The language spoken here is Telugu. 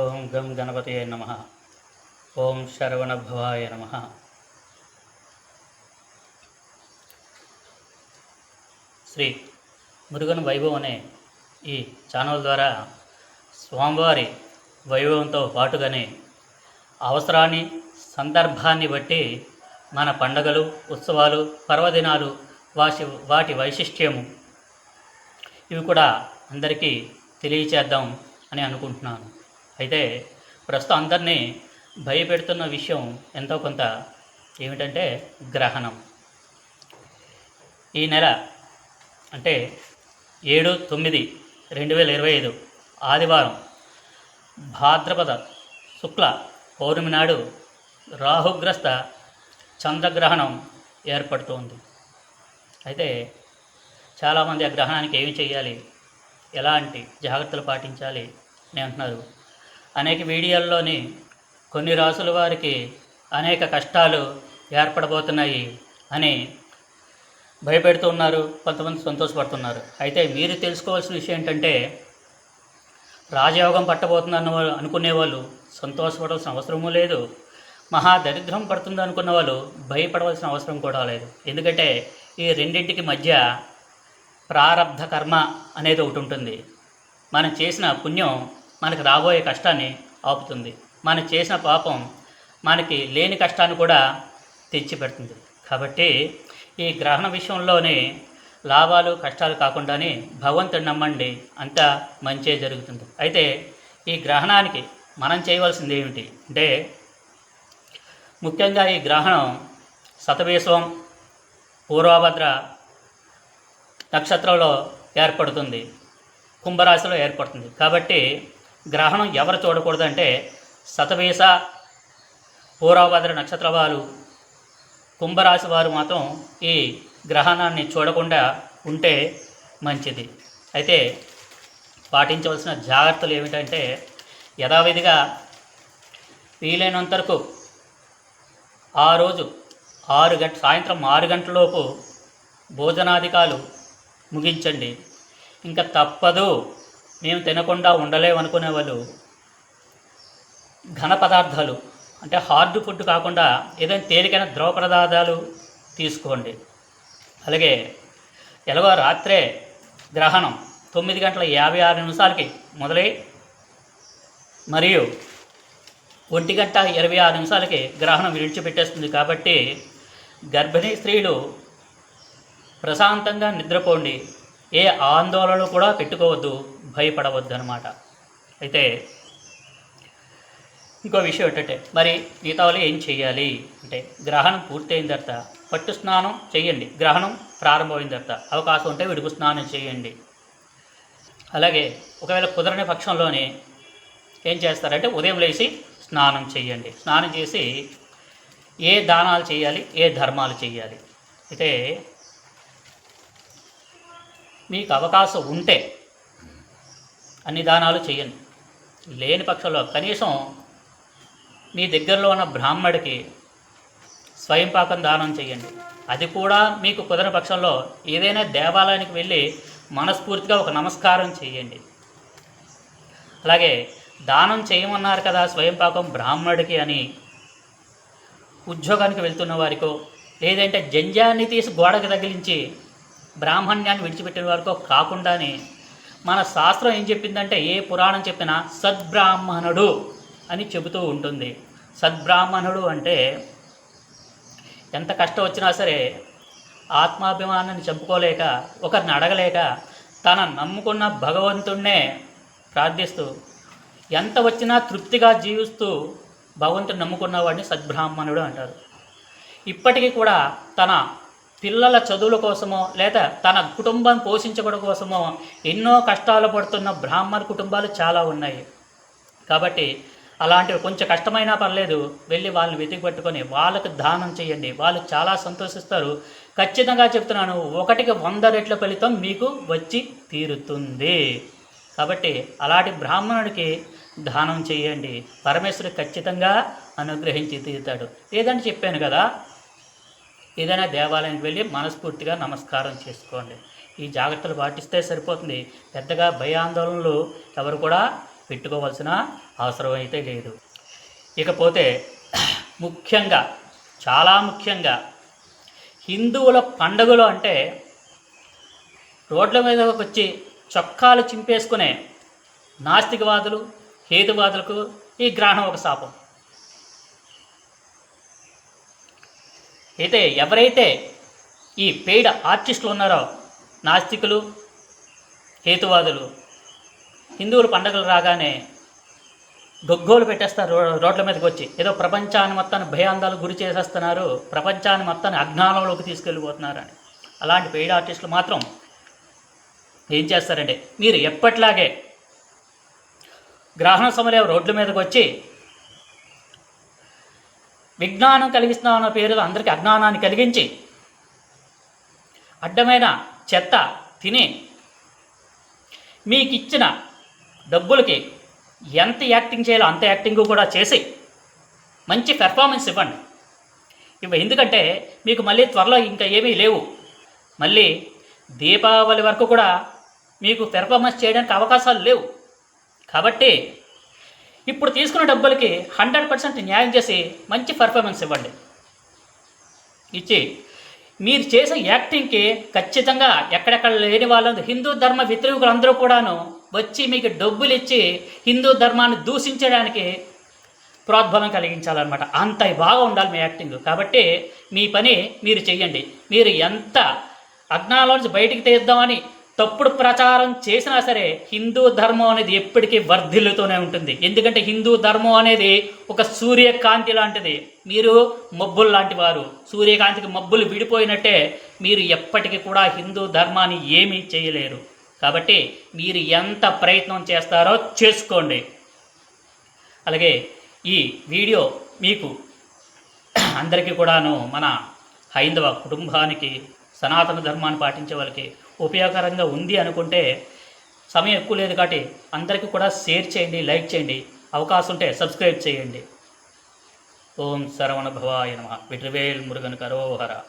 ఓం గం గణపతయ నమ. ఓం శరవణభవాయ నమ. శ్రీ మురుగన్ వైభవం అనే ఈ ఛానల్ ద్వారా స్వామివారి వైభవంతో పాటుగానే అవసరాన్ని సందర్భాన్ని బట్టి మన పండగలు ఉత్సవాలు పర్వదినాలు వాటి వాటి వైశిష్ట్యము ఇవి కూడా అందరికీ తెలియచేద్దాం అని అనుకుంటున్నాను. అయితే ప్రస్తుతం అందరినీ భయపెడుతున్న విషయం ఎంతో కొంత ఏమిటంటే గ్రహణం. ఈ నెల అంటే ఏడు తొమ్మిది రెండు వేల ఇరవై ఐదు ఆదివారం భాద్రపద శుక్ల పౌర్ణమి నాడు రాహుగ్రస్త చంద్రగ్రహణం ఏర్పడుతోంది. అయితే చాలామంది ఆ గ్రహణానికి ఏమి చేయాలి? ఎలాంటి జాగ్రత్తలు పాటించాలి అని అంటున్నారు. అనేక వీడియోల్లోని కొన్ని రాసుల వారికి అనేక కష్టాలు ఏర్పడబోతున్నాయి అని భయపెడుతూ ఉన్నారు కొంతమంది సంతోషపడుతున్నారు. అయితే మీరు తెలుసుకోవాల్సిన విషయం ఏంటంటే రాజయోగం పట్టబోతుందన్న అనుకునే వాళ్ళు సంతోషపడవలసిన అవసరము లేదు. మహా దరిద్రం పడుతుంది అనుకున్న వాళ్ళు భయపడవలసిన అవసరం కూడా లేదు. ఎందుకంటే ఈ రెండింటికి మధ్య ప్రారబ్ధ కర్మ అనేది ఒకటి ఉంటుంది. మనం చేసిన పుణ్యం మనకు రాబోయే కష్టాన్ని ఆపుతుంది. మనం చేసిన పాపం మనకి లేని కష్టాన్ని కూడా తెచ్చిపెడుతుంది. కాబట్టి ఈ గ్రహణ విషయంలోనే లాభాలు కష్టాలు కాకుండానే భగవంతుడు నమ్మండి. అంతా మంచే జరుగుతుంది. అయితే ఈ గ్రహణానికి మనం చేయవలసింది ఏమిటి? అంటే ముఖ్యంగా ఈ గ్రహణం శతవేశం పూర్వభద్ర నక్షత్రంలో ఏర్పడుతుంది. కుంభరాశిలో ఏర్పడుతుంది. కాబట్టి గ్రహణం ఎవరు చూడకూడదంటే శతవేశ పూర్వభద్ర నక్షత్ర వారు కుంభరాశి వారు మాత్రం ఈ గ్రహణాన్ని చూడకుండా ఉంటే మంచిది. అయితే పాటించవలసిన జాగ్రత్తలు ఏమిటంటే యథావిధిగా వీలైనంత వరకు ఆ రోజు ఆరు గంట సాయంత్రం ఆరు గంటలలోపు భోజనాధికాలు ముగించండి. ఇంకా తప్పదు మేము తినకుండా ఉండలేమనుకునే వాళ్ళు ఘన పదార్థాలు అంటే హార్డ్ ఫుడ్ కాకుండా ఏదైనా తేలికైన ద్రవ పదార్థాలు తీసుకోండి. అలాగే ఎలాగో రాత్రే గ్రహణం తొమ్మిది గంటల యాభై ఆరు నిమిషాలకి మొదలై మరియు ఒంటి గంట ఇరవై ఆరు నిమిషాలకి గ్రహణం విడిచిపెట్టేస్తుంది కాబట్టి గర్భిణీ స్త్రీలు ప్రశాంతంగా నిద్రపోండి. ఏ ఆందోళనలు కూడా పెట్టుకోవద్దు. భయపడవద్దు అనమాట అయితే ఇంకో విషయం ఏంటంటే మరి దీపావళి ఏం చేయాలి అంటే గ్రహణం పూర్తయిన తర్వాత పట్టు స్నానం చేయండి గ్రహణం ప్రారంభమైన తర్వాత అవకాశం ఉంటే విడుపు స్నానం చేయండి అలాగే ఒకవేళ కుదరని పక్షంలోనే ఏం చేస్తారంటే ఉదయం లేచి స్నానం చేయండి స్నానం చేసి ఏ దానాలు చేయాలి ఏ ధర్మాలు చేయాలి అయితే మీకు అవకాశం ఉంటే అన్ని దానాలు చేయండి లేని పక్షంలో కనీసం మీ దగ్గరలో ఉన్న బ్రాహ్మడికి స్వయంపాకం దానం చేయండి అది కూడా మీకు కుదరని పక్షంలో ఏదైనా దేవాలయానికి వెళ్ళి మనస్ఫూర్తిగా ఒక నమస్కారం చేయండి అలాగే దానం చేయమన్నారు కదా స్వయం పాకం బ్రాహ్మడికి అని ఉద్యోగానికి వెళ్తున్న వారికో లేదంటే జంజాన్ని తీసి గోడకి తగిలించి బ్రాహ్మణ్యాన్ని విడిచిపెట్టిన వారికో కాకుండానే మన శాస్త్రం ఏం చెప్పిందంటే ఏ పురాణం చెప్పినా సద్బ్రాహ్మణుడు అని చెబుతూ ఉంటుంది. సద్బ్రాహ్మణుడు అంటే ఎంత కష్టం వచ్చినా సరే ఆత్మాభిమానాన్ని చంపుకోలేక ఒకరిని అడగలేక తన నమ్ముకున్న భగవంతుణ్ణే ప్రార్థిస్తూ ఎంత వచ్చినా తృప్తిగా జీవిస్తూ భగవంతుని నమ్ముకున్న వాడిని సద్బ్రాహ్మణుడు అంటారు. ఇప్పటికీ కూడా తన పిల్లల చదువుల కోసమో లేదా తన కుటుంబం పోషించడం కోసమో ఎన్నో కష్టాలు పడుతున్న బ్రాహ్మణ కుటుంబాలు చాలా ఉన్నాయి. కాబట్టి అలాంటివి కొంచెం కష్టమైనా పర్లేదు వెళ్ళి వాళ్ళని వెతికి పట్టుకొని వాళ్ళకి దానం చేయండి. వాళ్ళు చాలా సంతోషిస్తారు. ఖచ్చితంగా చెప్తున్నాను ఒకటికి వంద రెట్ల ఫలితం మీకు వచ్చి తీరుతుంది. కాబట్టి అలాంటి బ్రాహ్మణుడికి దానం చేయండి. పరమేశ్వరుడు ఖచ్చితంగా అనుగ్రహించి తీరుతాడు. లేదంటే చెప్పాను కదా ఏదైనా దేవాలయానికి వెళ్ళి మనస్ఫూర్తిగా నమస్కారం చేసుకోండి. ఈ జాగ్రత్తలు పాటిస్తే సరిపోతుంది. పెద్దగా భయాందోళనలు ఎవరు కూడా పెట్టుకోవాల్సిన అవసరం అయితే లేదు. ఇకపోతే ముఖ్యంగా చాలా ముఖ్యంగా హిందువుల పండుగలు అంటే రోడ్ల మీదకి వచ్చి చొక్కాలు చింపేసుకునే నాస్తికవాదులు హేతువాదులకు ఈ గ్రహణం ఒక శాపం. అయితే ఎవరైతే ఈ పెయిడ్ ఆర్టిస్టులు ఉన్నారో నాస్తికులు హేతువాదులు హిందువులు పండగలు రాగానే గొగ్గోలు పెట్టేస్తారు రో రోడ్ల మీదకి వచ్చి. ఏదో ప్రపంచాన్ని మొత్తాన్ని భయాందాలు గురి చేసేస్తున్నారు ప్రపంచాన్ని మొత్తాన్ని అజ్ఞానంలోకి తీసుకెళ్ళిపోతున్నారని. అలాంటి పెయిడ్ ఆర్టిస్టులు మాత్రం ఏం చేస్తారంటే మీరు ఎప్పట్లాగే గ్రహణ సమయంలో రోడ్ల మీదకి వచ్చి విజ్ఞానం కలిగిస్తున్నాం అన్న పేరులో అందరికీ అజ్ఞానాన్ని కలిగించి అడ్డమైన చెత్త తిని మీకు ఇచ్చిన డబ్బులకి ఎంత యాక్టింగ్ చేయాలో అంత యాక్టింగ్ కూడా చేసి మంచి పెర్ఫార్మెన్స్ ఇవ్వండి. ఇవి ఎందుకంటే మీకు మళ్ళీ త్వరలో ఇంకా ఏమీ లేవు. మళ్ళీ దీపావళి వరకు కూడా మీకు పెర్ఫార్మెన్స్ చేయడానికి అవకాశాలు లేవు. కాబట్టి ఇప్పుడు తీసుకున్న డబ్బులకి హండ్రెడ్ పర్సెంట్ న్యాయం చేసి మంచి పర్ఫార్మెన్స్ ఇవ్వండి. ఇచ్చి మీరు చేసే యాక్టింగ్కి ఖచ్చితంగా ఎక్కడెక్కడ లేని వాళ్ళు హిందూ ధర్మ వ్యతిరేకులందరూ కూడాను వచ్చి మీకు డబ్బులు ఇచ్చి హిందూ ధర్మాన్ని దూషించడానికి ప్రోద్బలం కలిగించాలన్నమాట. అంత బాగా ఉండాలి మీ యాక్టింగ్ కాబట్టి మీ పని మీరు చెయ్యండి. మీరు ఎంత అజ్ఞానంలో నుంచి బయటికి తీద్దామని తప్పుడు ప్రచారం చేసినా సరే హిందూ ధర్మం అనేది ఎప్పటికీ వర్ధిల్లుతూనే ఉంటుంది. ఎందుకంటే హిందూ ధర్మం అనేది ఒక సూర్యకాంతి లాంటిది. మీరు మబ్బులు లాంటి వారు సూర్యకాంతికి మబ్బులు విడిపోయినట్టే మీరు ఎప్పటికీ కూడా హిందూ ధర్మాన్ని ఏమీ చేయలేరు. కాబట్టి మీరు ఎంత ప్రయత్నం చేస్తారో చేసుకోండి. అలాగే ఈ వీడియో మీకు అందరికీ కూడాను మన హైందవ కుటుంబానికి సనాతన ధర్మాన్ని పాటించే వాళ్ళకి ఉపయోగకరంగా ఉంది అనుకుంటే సమయం ఎక్కువ లేదు కాబట్టి అందరికీ కూడా షేర్ చేయండి లైక్ చేయండి. అవకాశం ఉంటే సబ్స్క్రైబ్ చేయండి. ఓం శరవణ భవాయ నమ. విట్రవేల్ మురుగన్ కరోహర.